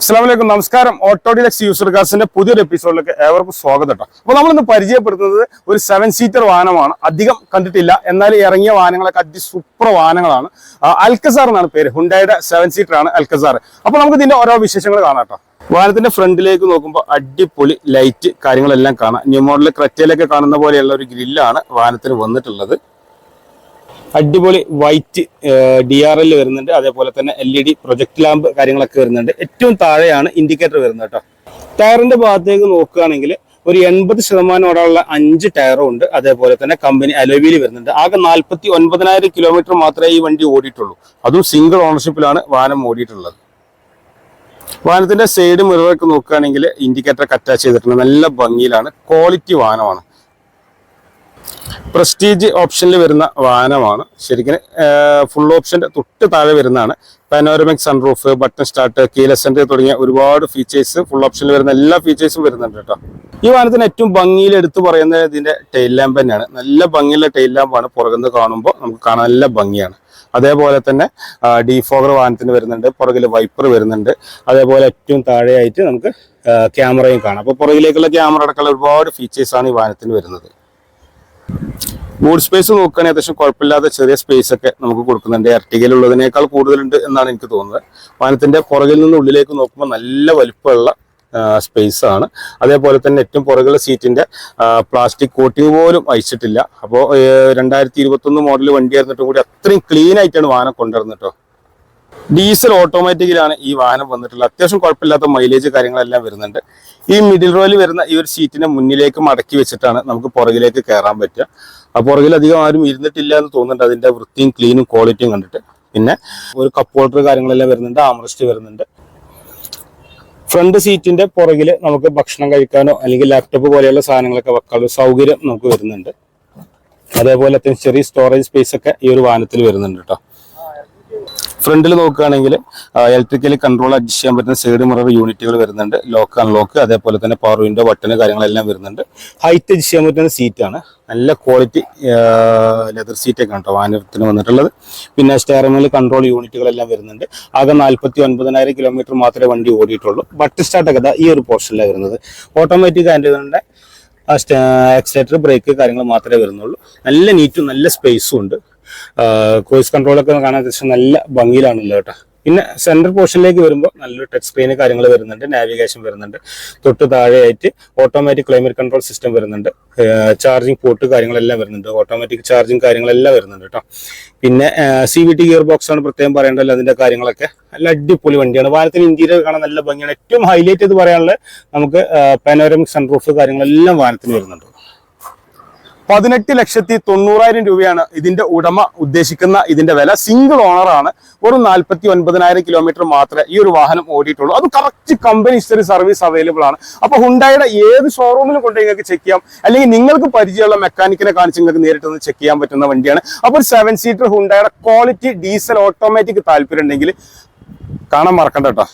അസ്സാം വലൈക്കും നമസ്കാരം ഓട്ടോഡിലക്സ് യൂസർ കാസിന്റെ പുതിയൊരു എപ്പിസോഡിലേക്ക് ഏവർക്കും സ്വാഗതം കേട്ടോ അപ്പോൾ നമ്മളിന്ന് പരിചയപ്പെടുത്തുന്നത് ഒരു സെവൻ സീറ്റർ വാഹനമാണ്. അധികം കണ്ടിട്ടില്ല. എന്നാൽ ഇറങ്ങിയ വാഹനങ്ങളൊക്കെ അതി സൂപ്പർ വാഹനങ്ങളാണ്. അൽക്കസാർ എന്നാണ് പേര്. ഹുണ്ടായുടെ സെവൻ സീറ്റർ ആണ് അൽക്കസാർ. അപ്പോൾ നമുക്ക് ഇതിന്റെ ഓരോ വിശേഷങ്ങൾ കാണാം കേട്ടോ വാഹനത്തിന്റെ ഫ്രണ്ടിലേക്ക് നോക്കുമ്പോൾ അടിപൊളി ലൈറ്റ് കാര്യങ്ങളെല്ലാം കാണാം. ന്യൂ മോഡൽ ക്രറ്റയിലൊക്കെ കാണുന്ന പോലെയുള്ള ഒരു ഗ്രില്ലാണ് വാഹനത്തിന് വന്നിട്ടുള്ളത്. അടിപൊളി വൈറ്റ് ഡി ആർ എൽ വരുന്നുണ്ട്. അതേപോലെ തന്നെ L E D project lamp കാര്യങ്ങളൊക്കെ വരുന്നുണ്ട്. ഏറ്റവും താഴെയാണ് ഇൻഡിക്കേറ്റർ വരുന്നത് കേട്ടോ. ടയറിന്റെ ഭാഗത്തേക്ക് നോക്കുകയാണെങ്കിൽ ഒരു എൺപത് ശതമാനത്തോടുള്ള അഞ്ച് ടയറും ഉണ്ട്. അതേപോലെ തന്നെ കമ്പനി അലോവിയിൽ വരുന്നുണ്ട്. ആകെ നാൽപ്പത്തി ഒൻപതിനായിരം കിലോമീറ്റർ മാത്രമേ ഈ വണ്ടി ഓടിയിട്ടുള്ളൂ. അതും സിംഗിൾ ഓണർഷിപ്പിലാണ് വാഹനം ഓടിയിട്ടുള്ളത്. വാഹനത്തിന്റെ സൈഡ് മിററൊക്കെ നോക്കുകയാണെങ്കിൽ ഇൻഡിക്കേറ്റർ അറ്റാച്ച് ചെയ്തിട്ടുണ്ട്. നല്ല ഭംഗിയിലാണ്. ക്വാളിറ്റി വാഹനമാണ്. പ്രസ്റ്റീജ് ഓപ്ഷനിൽ വരുന്ന വാഹനമാണ്. ശരിക്കും ഫുൾ ഓപ്ഷന്റെ തൊട്ട് താഴെ വരുന്നതാണ്. പാനോരമിക് സൺറൂഫ് ബട്ടൺ സ്റ്റാർട്ട് കീലസെന്റ് തുടങ്ങിയ ഒരുപാട് ഫീച്ചേഴ്സ് ഫുൾ ഓപ്ഷനിൽ വരുന്ന എല്ലാ ഫീച്ചേഴ്സും വരുന്നുണ്ട് കേട്ടോ. ഈ വാഹനത്തിന് ഏറ്റവും ഭംഗിയിൽ എടുത്തു പറയുന്നത് ഇതിന്റെ ടെയിൽ ലാമ്പ് തന്നെയാണ്. നല്ല ഭംഗിയുള്ള ടെയിൽ ലാമ്പാണ് പുറകുന്ന് കാണുമ്പോൾ നമുക്ക് കാണാൻ നല്ല ഭംഗിയാണ്. അതേപോലെ തന്നെ ഡിഫോഗർ വാഹനത്തിന് വരുന്നുണ്ട്. പുറകിൽ വൈപ്പർ വരുന്നുണ്ട്. അതേപോലെ ഏറ്റവും താഴെയായിട്ട് നമുക്ക് ക്യാമറയും കാണാം. അപ്പോൾ പുറകിലേക്കുള്ള ക്യാമറ അടക്കമുള്ള ഒരുപാട് ഫീച്ചേഴ്സാണ് ഈ വാഹനത്തിന് വരുന്നത്. ബൂട്ട് സ്പേസ് നോക്കുകയാണെങ്കിൽ അത്യാവശ്യം കുഴപ്പമില്ലാത്ത ചെറിയ സ്പേസ് ഒക്കെ നമുക്ക് കൊടുക്കുന്നുണ്ട്. എർട്ടികയിലുള്ളതിനേക്കാൾ കൂടുതലുണ്ട് എന്നാണ് എനിക്ക് തോന്നുന്നത്. വാഹനത്തിന്റെ പുറകിൽ നിന്ന് ഉള്ളിലേക്ക് നോക്കുമ്പോൾ നല്ല വലുപ്പമുള്ള സ്പേസ് ആണ്. അതേപോലെ തന്നെ ഏറ്റവും പുറകുള്ള സീറ്റിന്റെ പ്ലാസ്റ്റിക് കോട്ടിംഗ് പോലും അയച്ചിട്ടില്ല അപ്പോൾ രണ്ടായിരത്തി ഇരുപത്തൊന്ന് മോഡൽ വണ്ടി ആയിരുന്നിട്ടും കൂടി അത്രയും ക്ലീൻ ആയിട്ടാണ് വാഹനം കൊണ്ടുവരുന്നത് കേട്ടോ. ഡീസൽ ഓട്ടോമാറ്റിക്കിലാണ് ഈ വാഹനം വന്നിട്ടുള്ളത്. അത്യാവശ്യം കുഴപ്പമില്ലാത്ത മൈലേജ് കാര്യങ്ങളെല്ലാം വരുന്നുണ്ട്. ഈ മിഡിൽ റോയിൽ വരുന്ന ഈ ഒരു സീറ്റിനെ മുന്നിലേക്ക് മടക്കി വെച്ചിട്ടാണ് നമുക്ക് പുറകിലേക്ക് കയറാൻ പറ്റുക. ആ പുറകിൽ അധികം ആരും ഇരുന്നിട്ടില്ല എന്ന് തോന്നുന്നുണ്ട്. അതിന്റെ വൃത്തിയും ക്ലീനും ക്വാളിറ്റിയും കണ്ടിട്ട്. പിന്നെ ഒരു കപ്പ് ഹോൾഡർ കാര്യങ്ങളെല്ലാം വരുന്നുണ്ട്. ആംറസ്റ്റ് വരുന്നുണ്ട്. ഫ്രണ്ട് സീറ്റിന്റെ പുറകിൽ നമുക്ക് ഭക്ഷണം കഴിക്കാനോ അല്ലെങ്കിൽ ലാപ്ടോപ്പ് പോലെയുള്ള സാധനങ്ങളൊക്കെ വെക്കാനുള്ള സൗകര്യം നമുക്ക് വരുന്നുണ്ട്. അതേപോലെ തന്നെ ചെറിയ സ്റ്റോറേജ് സ്പേസ് ഒക്കെ ഈ ഒരു വാഹനത്തിൽ വരുന്നുണ്ട് കേട്ടോ ഫ്രണ്ടിൽ നോക്കുകയാണെങ്കിൽ ഇലക്ട്രിക്കലി കൺട്രോൾ അഡ്ജസ്റ്റ് ചെയ്യാൻ പറ്റുന്ന സൈഡ് മിറർ യൂണിറ്റുകൾ വരുന്നുണ്ട്. ലോക്ക് അൺലോക്ക് അതേപോലെ തന്നെ പവർ വിൻഡോ ബട്ടൺ കാര്യങ്ങളെല്ലാം വരുന്നുണ്ട്. ഹൈറ്റ് അഡ്ജസ്റ്റ് ചെയ്യാൻ പറ്റുന്ന സീറ്റാണ് നല്ല ക്വാളിറ്റി ലെതർ സീറ്റൊക്കെ കേട്ടോ വാഹനത്തിന് വന്നിട്ടുള്ളത്. പിന്നെ സ്റ്റെയറിംഗിൽ കൺട്രോൾ യൂണിറ്റുകളെല്ലാം വരുന്നുണ്ട്. ആകെ നാൽപ്പത്തി ഒൻപതിനായിരം കിലോമീറ്റർ മാത്രമേ വണ്ടി ഓടിയിട്ടുള്ളൂ. ബട്ടൺ സ്റ്റാർട്ടൊക്കെ ഈ ഒരു പോർഷനിലാണ് വരുന്നത്. ഓട്ടോമാറ്റിക് ആൻഡ് ആക്സിലേറ്റർ ബ്രേക്ക് കാര്യങ്ങൾ മാത്രമേ വരുന്നുള്ളൂ. നല്ല നീറ്റും നല്ല സ്പേസും ഉണ്ട്. കോയ്സ് കൺട്രോളൊക്കെ കാണാൻ അത്യാവശ്യം നല്ല ഭംഗിയിലാണല്ലോ കേട്ടോ. പിന്നെ സെൻട്രൽ പോർഷനിലേക്ക് വരുമ്പോൾ നല്ലൊരു ടച്ച് സ്ക്രീന് കാര്യങ്ങൾ വരുന്നുണ്ട് നാവിഗേഷൻ വരുന്നുണ്ട്. തൊട്ട് താഴെയായിട്ട് ഓട്ടോമാറ്റിക് ക്ലൈമറ്റ് കൺട്രോൾ സിസ്റ്റം വരുന്നുണ്ട്. ചാർജിങ് പോർട്ട് കാര്യങ്ങളെല്ലാം വരുന്നുണ്ട്. ഓട്ടോമാറ്റിക് ചാർജിങ് കാര്യങ്ങളെല്ലാം വരുന്നുണ്ട് കേട്ടോ. പിന്നെ C V T gear box ആണ് പ്രത്യേകം പറയേണ്ടല്ലോ അതിന്റെ കാര്യങ്ങളൊക്കെ. നല്ല അടിപൊളി വണ്ടിയാണ്. വാരത്തിന് ഇന്റീരിയർ കാണാൻ നല്ല ഭംഗിയാണ്. ഏറ്റവും ഹൈലൈറ്റ് ചെയ്ത് പറയാനുള്ളത് നമുക്ക് പാനോരമിക് സൺറൂഫ് കാര്യങ്ങളെല്ലാം വാനത്തിന് വരുന്നുണ്ട്. പതിനെട്ട് ലക്ഷത്തി തൊണ്ണൂറായിരം രൂപയാണ് ഇതിന്റെ ഉടമ ഉദ്ദേശിക്കുന്ന ഇതിന്റെ വില. സിംഗിൾ ഓണർ ആണ്. ഒരു നാൽപ്പത്തി ഒൻപതിനായിരം കിലോമീറ്റർ മാത്രമേ ഈ ഒരു വാഹനം ഓടിയിട്ടുള്ളൂ. അത് correct company history service available ആണ്. അപ്പൊ ഹുണ്ടായുടെ ഏത് ഷോറൂമിലും കൊണ്ട് നിങ്ങൾക്ക് ചെക്ക് ചെയ്യാം. അല്ലെങ്കിൽ നിങ്ങൾക്ക് പരിചയമുള്ള മെക്കാനിക്കിനെ കാണിച്ച് നിങ്ങൾക്ക് നേരിട്ട് ഒന്ന് ചെക്ക് ചെയ്യാൻ പറ്റുന്ന വണ്ടിയാണ്. അപ്പോൾ സെവൻ സീറ്റർ ഹുണ്ടായുടെ ക്വാളിറ്റി ഡീസൽ ഓട്ടോമാറ്റിക് താല്പര്യം ഉണ്ടെങ്കിൽ കാണാൻ മറക്കണ്ട കേട്ടോ.